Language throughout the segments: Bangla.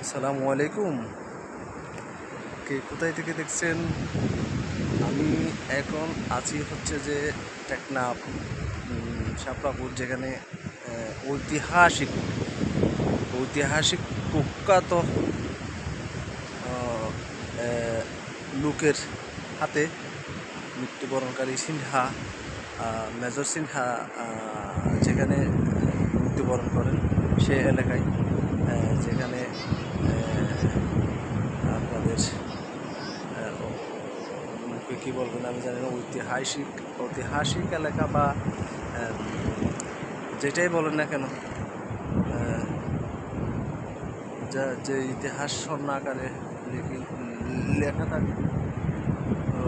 আসসালামু আলাইকুম। কে কোথায় থেকে দেখছেন? আমি এখন আছি হচ্ছে যে টেকনাফ উম, শাপলাপুর যেখানে ঐতিহাসিক ঐতিহাসিক কুখ্যাত লোকের হাতে মৃত্যুবরণকারী সিনহা মেজর সিনহা যেখানে মৃত্যুবরণ করেন সে এলাকায় যেখানে মুখে কী বলবেন? আমি জানি না, ঐতিহাসিক ঐতিহাসিক এলাকা বা যেটাই বলেন না কেন যা, যে ইতিহাস স্বর্ণ আকারে লিখি থাকে, তো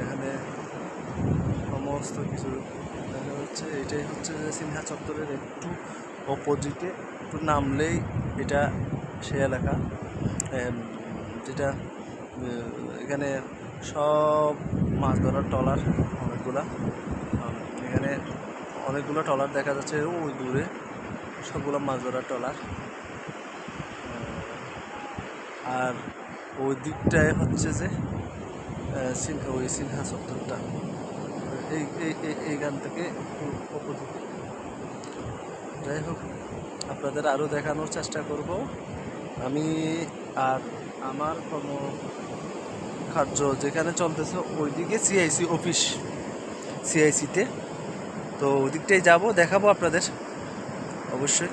এখানে সমস্ত কিছু দেখা যাচ্ছে। এটাই হচ্ছে যে সিনহা চত্বরের একটু অপোজিটে, একটু নামলেই এটা সে এলাকা। যেটা এখানে সব মাছ ধরার ট্রলার অনেকগুলা। এখানে অনেকগুলো ট্রলার দেখা যাচ্ছে ওই দূরে। সবগুলো মাছ ধরার ট্রলার। আর ওই দিকটায় হচ্ছে যে ওই সিনহা চত্বরটা। এই, এই- এই, এইখান থেকে অপোজিট যাই হোক, আপনাদের আরও দেখানোর চেষ্টা করব। আমি আর আমার কোনো কার্য যেখানে চলতেছে ওইদিকে সিআইসি অফিস সিআইসিতে তো। ওই দিকটাই যাব দেখাবো আপনাদের। অবশ্যই।